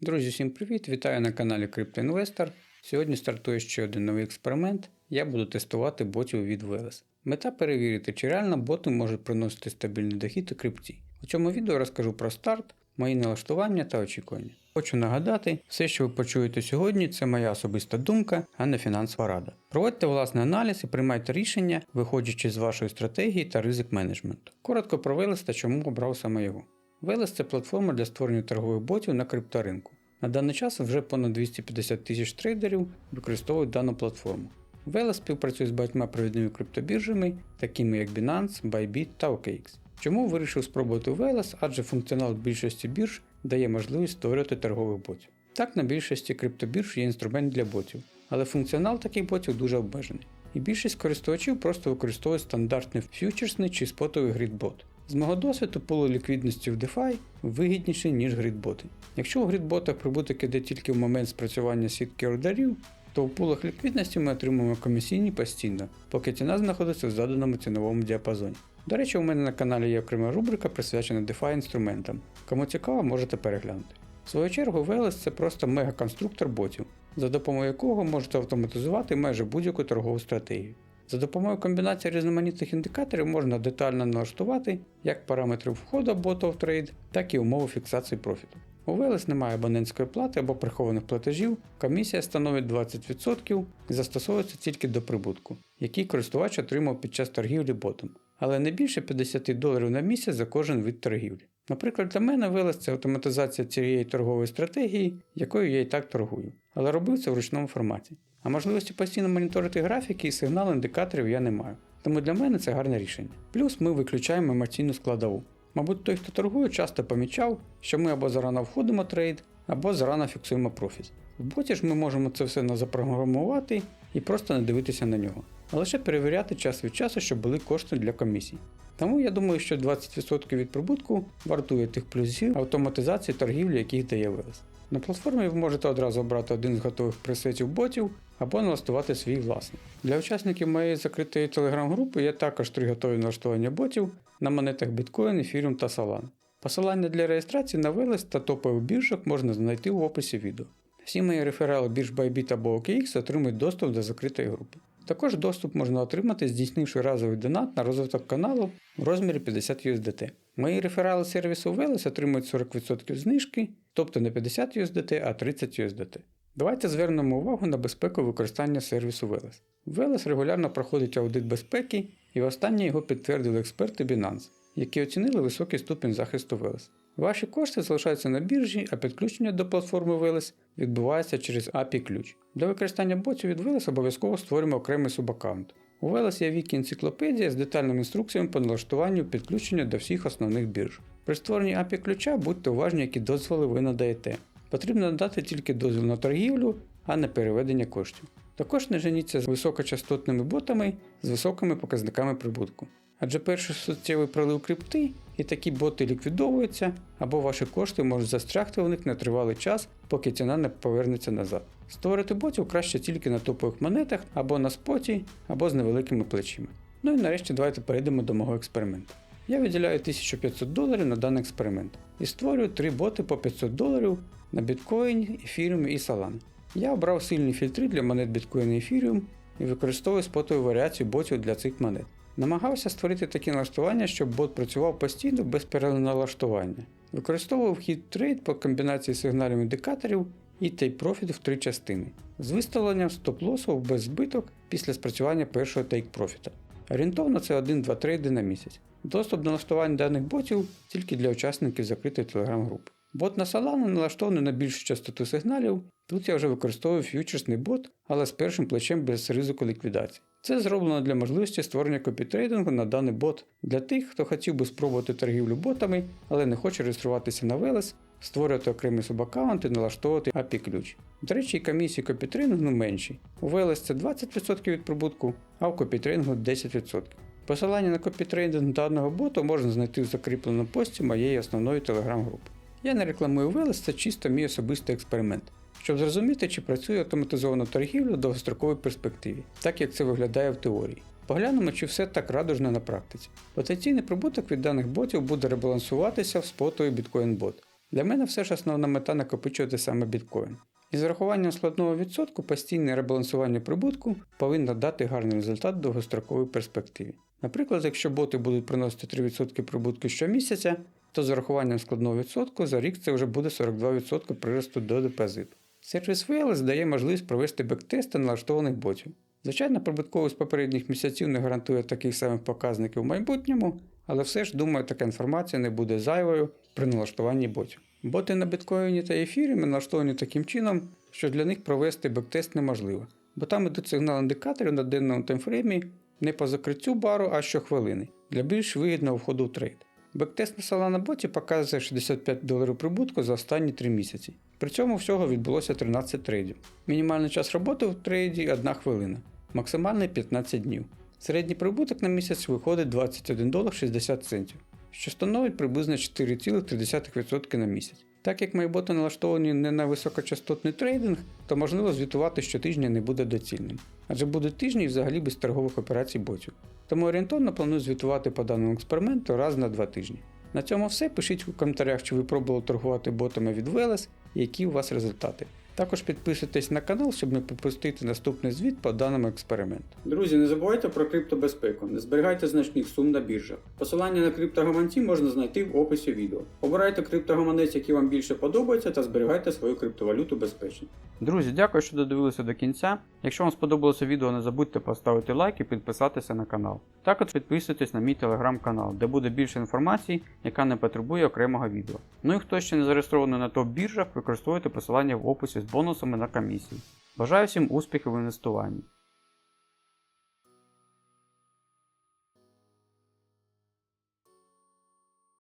Друзі, всім привіт! Вітаю на каналі CryptoInvestor. Сьогодні стартує ще один новий експеримент. Я буду тестувати ботів від Veles. Мета перевірити, чи реально боти можуть приносити стабільний дохід у крипті. У цьому відео розкажу про старт, мої налаштування та очікування. Хочу нагадати, все, що ви почуєте сьогодні, це моя особиста думка, а не фінансова рада. Проводьте власний аналіз і приймайте рішення, виходячи з вашої стратегії та ризик менеджменту. Коротко про Veles та чому обрав саме його. Veles – це платформа для створення торгових ботів на крипторинку. На даний час вже понад 250 тисяч трейдерів використовують дану платформу. Veles співпрацює з багатьма провідними криптобіржами, такими як Binance, Bybit та OKX. Чому вирішив спробувати Veles, адже функціонал більшості бірж дає можливість створювати торгових ботів. Так, на більшості криптобірж є інструмент для ботів, але функціонал таких ботів дуже обмежений. І більшість користувачів просто використовують стандартний фьючерсний чи спотовий грідбот. З мого досвіду поле ліквідності в DeFi вигідніше, ніж грідботи. Якщо у грідботах прибуток іде тільки в момент спрацювання сітки ордерів, то у пулах ліквідності ми отримуємо комісійні постійно, поки ціна знаходиться в заданому ціновому діапазоні. До речі, у мене на каналі є окрема рубрика присвячена DeFi інструментам. Кому цікаво, можете переглянути. В свою чергу, Veles це просто мегаконструктор ботів, за допомогою якого можете автоматизувати майже будь-яку торгову стратегію. За допомогою комбінації різноманітних індикаторів можна детально налаштувати як параметри входу бота в трейд, так і умови фіксації профіту. У Veles немає абонентської плати або прихованих платежів, комісія становить 20% і застосовується тільки до прибутку, який користувач отримав під час торгівлі ботом, але не більше 50 доларів на місяць за кожен від торгівлі. Наприклад, для мене Veles – це автоматизація цієї торгової стратегії, якою я і так торгую, але робив це в ручному форматі. А можливості постійно моніторити графіки і сигнал індикаторів я не маю. Тому для мене це гарне рішення. Плюс ми виключаємо емоційну складову. Мабуть, той, хто торгує, часто помічав, що ми або зарано входимо трейд, або зарано фіксуємо профіт. В боті ж ми можемо це все запрограмувати і просто не дивитися на нього, а лише перевіряти час від часу, щоб були кошти для комісій. Тому я думаю, що 20% від прибутку вартує тих плюсів автоматизації торгівлі, яких дає Veles. На платформі ви можете одразу обрати один з готових пресетів ботів або налаштувати свій власний. Для учасників моєї закритої телеграм-групи є також три готові налаштування ботів на монетах Bitcoin, Ethereum та Solana. Посилання для реєстрації на Veles та топових біржок можна знайти в описі відео. Всі мої реферали бірж Bybit або OKX отримують доступ до закритої групи. Також доступ можна отримати, здійснивши разовий донат на розвиток каналу в розмірі 50 USDT. Мої реферали сервісу Veles отримують 40% знижки, тобто не 50 USDT, а 30 USDT. Давайте звернемо увагу на безпеку використання сервісу Veles. Veles регулярно проходить аудит безпеки, і останнє його підтвердили експерти Binance, які оцінили високий ступінь захисту Veles. Ваші кошти залишаються на біржі, а підключення до платформи Veles відбувається через API ключ. Для використання ботів від Veles обов'язково створюємо окремий субаккаунт. У Veles є вікі енциклопедія з детальними інструкціями по налаштуванню підключення до всіх основних бірж. При створенні API ключа будьте уважні, які дозволи ви надаєте. Потрібно надати тільки дозвіл на торгівлю, а не переведення коштів. Також не женіться з високочастотними ботами з високими показниками прибутку. Адже перший суттєвий пролив крипти і такі боти ліквідовуються, або ваші кошти можуть застрягти у них на тривалий час, поки ціна не повернеться назад. Створити ботів краще тільки на топових монетах, або на споті, або з невеликими плечима. Ну і нарешті давайте перейдемо до мого експерименту. Я виділяю 1500 доларів на даний експеримент і створюю три боти по 500 доларів на біткоін, ефіріум і Solana. Я обрав сильні фільтри для монет біткоін і ефіріум і використовую спотову варіацію ботів для цих монет. Намагався створити такі налаштування, щоб бот працював постійно без переналаштування. Використовував вхід трейд по комбінації сигналів індикаторів і profit в три частини з виставленням стоп-лосу без збиток після спрацювання першого take профіта. Орієнтовно це 1-2 трейди на місяць. Доступ до налаштування даних ботів тільки для учасників закритої телеграм-групи. Бот на Solana налаштований на більшу частоту сигналів. Тут я вже використовую фьючерсний бот, але з першим плечем без ризику ліквідації. Це зроблено для можливості створення копітрейдингу на даний бот для тих, хто хотів би спробувати торгівлю ботами, але не хоче реєструватися на Veles, створювати окремий субаккаунт і налаштовувати API ключ. До речі, комісії копітрейдингу менші. У Veles це 20% від прибутку, а в копітрейдингу 10%. Посилання на копітрейдинг даного боту можна знайти в закріпленому пості моєї основної телеграм-групи. Я не рекламую Veles, це чисто мій особистий експеримент, щоб зрозуміти, чи працює автоматизована торгівля в довгостроковій перспективі, так як це виглядає в теорії. Поглянемо, чи все так радужно на практиці. Потенційний прибуток від даних ботів буде ребалансуватися в спотовий біткоін бот. Для мене все ж основна мета накопичувати саме біткоін. І з складного відсотку постійне ребалансування прибутку повинно дати гарний результат в довгостроковій перспективі. Наприклад, якщо боти будуть приносити 3% прибутку щомісяця, то з урахуванням складного відсотку за рік це вже буде 42% приросту до депозиту. Сервіс Wales дає можливість провести бектести налаштованих ботів. Звичайно, прибутковість попередніх місяців не гарантує таких самих показників в майбутньому, але все ж думаю, така інформація не буде зайвою при налаштуванні ботів. Боти на біткоїні та ефірі налаштовані таким чином, що для них провести бектест неможливо, бо там ідуть сигнал індикаторів на денному таймфреймі не по закриттю бару, а щохвилини для більш вигідного входу в трейд. Бектест на Solana боті показує 65 доларів прибутку за останні 3 місяці. При цьому всього відбулося 13 трейдів. Мінімальний час роботи в трейді 1 хвилина, максимальний 15 днів. Середній прибуток на місяць виходить 21 долар 60 центів, що становить приблизно 4,3% на місяць. Так як мої боти налаштовані не на високочастотний трейдинг, то можливо звітувати щотижня не буде доцільним. Адже буде тижні взагалі без торгових операцій ботів. Тому орієнтовно планую звітувати по даному експерименту раз на 2 тижні. На цьому все. Пишіть у коментарях, чи ви пробували торгувати ботами від Велес і які у вас результати. Також підписуйтесь на канал, щоб не пропустити наступний звіт по даному експерименту. Друзі, не забувайте про криптобезпеку, не зберігайте значних сум на біржах. Посилання на криптогаманці можна знайти в описі відео. Обирайте криптогаманець, який вам більше подобається, та зберігайте свою криптовалюту безпечно. Друзі, дякую, що додивилися до кінця. Якщо вам сподобалося відео, не забудьте поставити лайк і підписатися на канал. Також підписуйтесь на мій телеграм-канал, де буде більше інформації, яка не потребує окремого відео. Ну і хто ще не зареєстрований на топ-біржах, використовуйте посилання в описі бонусами на комісії. Бажаю всім успіхів в інвестуванні.